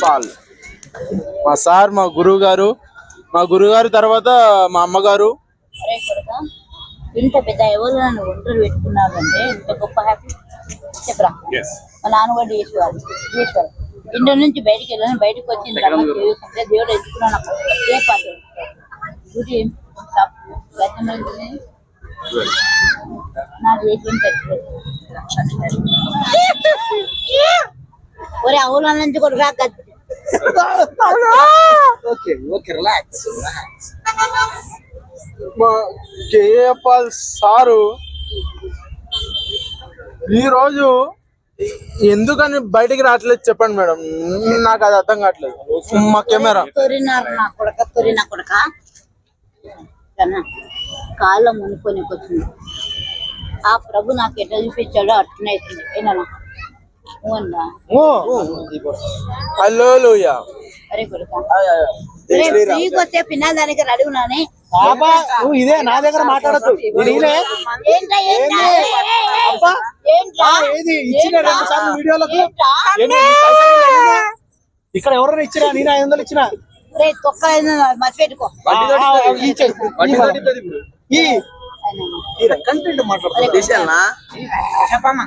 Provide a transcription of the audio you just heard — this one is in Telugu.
పాల్ మా సార్ మా గురువు గారు మా గురువు గారు తర్వాత మా అమ్మగారు. ఇంత పెద్ద ఎవరు నన్ను ఒంటరి పెట్టుకున్నావు అంటే ఇంత గొప్ప హ్యాపీ చెప్పరా? మా నాన్నగారు చేసేవాడు చేసేవాడు ఇంట్లో నుంచి బయటికి వెళ్ళాను బయటకు వచ్చిన తర్వాత చూసుకుంటే దేవుడు ఎత్తుకున్నాను ఏ పాట డ్యూటీ నాకు చేసి ఒరే అవుల నుంచి కూడా రా గద్ద. ఓకే ఓకే రిలాక్స్ మా కేఏ పాల్ సారు ఈ రోజు ఎందుకని బయటికి రావట్లేదు చెప్పండి మేడం. నాకు అది అర్థం కావట్లేదు. మా కెమెరా. తొరినారు నా కొడక తొరిన కొడక. కాళ్ళ మునుకొని వచ్చింది ఆ ప్రభు నాకు ఎట్లా చూపించాడో అట్లనే అవుతుంది వస్తే బాబా నువ్వు ఇదే నా దగ్గర మాట్లాడద్దు ఏది ఇచ్చిన రెండు సార్లు వీడియోలకు? ఇక్కడ ఎవరైనా ఇచ్చినా నేను ఐదు వందలు ఇచ్చినా తొక్క మర్చిపెట్టుకో. ఈ కంటెంట్ మాట్లాడుతున్నా చెప్పమ్మా